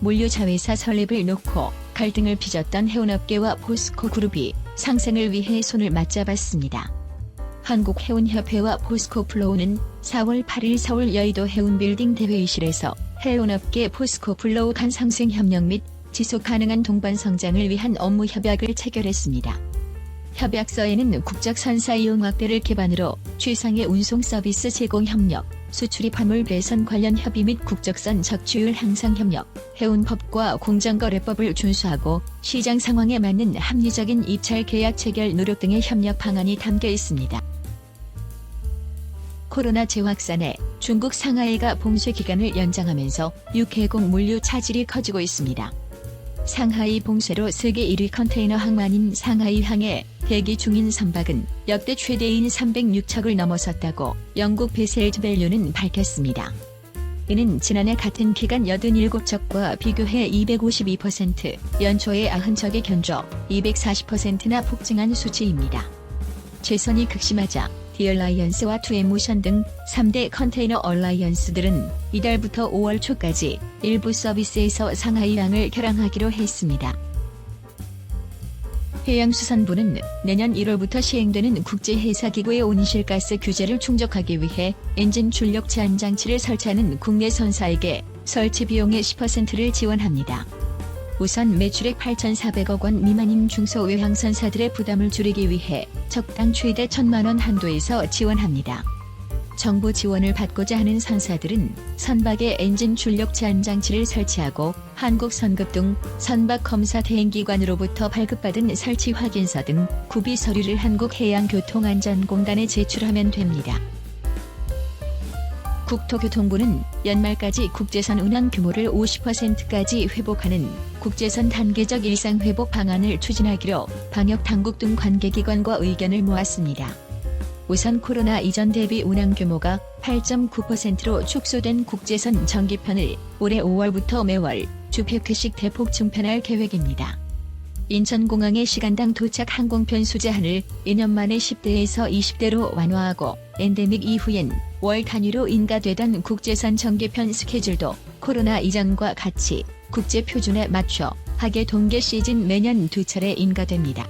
물류자회사 설립을 놓고 갈등을 빚었던 해운업계와 포스코 그룹이 상생을 위해 손을 맞잡았습니다. 한국해운협회와 포스코 플로우는 4월 8일 서울 여의도 해운빌딩 대회의실에서 해운업계 포스코 플로우 간 상생 협력 및 지속 가능한 동반 성장을 위한 업무 협약을 체결했습니다. 협약서에는 국적 선사 이용 확대를 기반으로 최상의 운송 서비스 제공 협력, 수출입 화물 배선 관련 협의 및 국적선 적주율 향상 협력, 해운법과 공정거래법을 준수하고 시장 상황에 맞는 합리적인 입찰 계약 체결 노력 등의 협력 방안이 담겨 있습니다. 코로나 재확산에 중국 상하이가 봉쇄 기간을 연장하면서 육해공 물류 차질이 커지고 있습니다. 상하이 봉쇄로 세계 1위 컨테이너 항만인 상하이항에 대기 중인 선박은 역대 최대인 306척을 넘어섰다고 영국 베셀트 밸류는 밝혔습니다. 이는 지난해 같은 기간 87척과 비교해 252%, 연초에 90척이 견조 240%나 폭증한 수치입니다. 재선이 극심하자 디얼라이언스와 투에모션 등 3대 컨테이너 얼라이언스들은 이달부터 5월 초까지 일부 서비스에서 상하이항을 결항하기로 했습니다. 해양수산부는 내년 1월부터 시행되는 국제해사기구의 온실가스 규제를 충족하기 위해 엔진 출력 제한 장치를 설치하는 국내 선사에게 설치 비용의 10%를 지원합니다. 우선 매출액 8,400억 원 미만인 중소 외항선사들의 부담을 줄이기 위해 적당 최대 1천만 원 한도에서 지원합니다. 정부 지원을 받고자 하는 선사들은 선박에 엔진 출력 제한 장치를 설치하고 한국 선급 등 선박 검사 대행기관으로부터 발급받은 설치 확인서 등 구비 서류를 한국해양교통안전공단에 제출하면 됩니다. 국토교통부는 연말까지 국제선 운항 규모를 50%까지 회복하는 국제선 단계적 일상 회복 방안을 추진하기로 방역 당국 등 관계기관과 의견을 모았습니다. 우선 코로나 이전 대비 운항 규모가 8.9%로 축소된 국제선 정기편을 올해 5월부터 매월 주표회식 대폭 증편할 계획입니다. 인천공항의 시간당 도착 항공편 수제한을 2년 만에 10대에서 20대로 완화하고 엔데믹 이후엔 월 단위로 인가되던 국제선 정기편 스케줄도 코로나 이전과 같이 국제 표준에 맞춰 하계 동계 시즌 매년 두 차례 인가됩니다.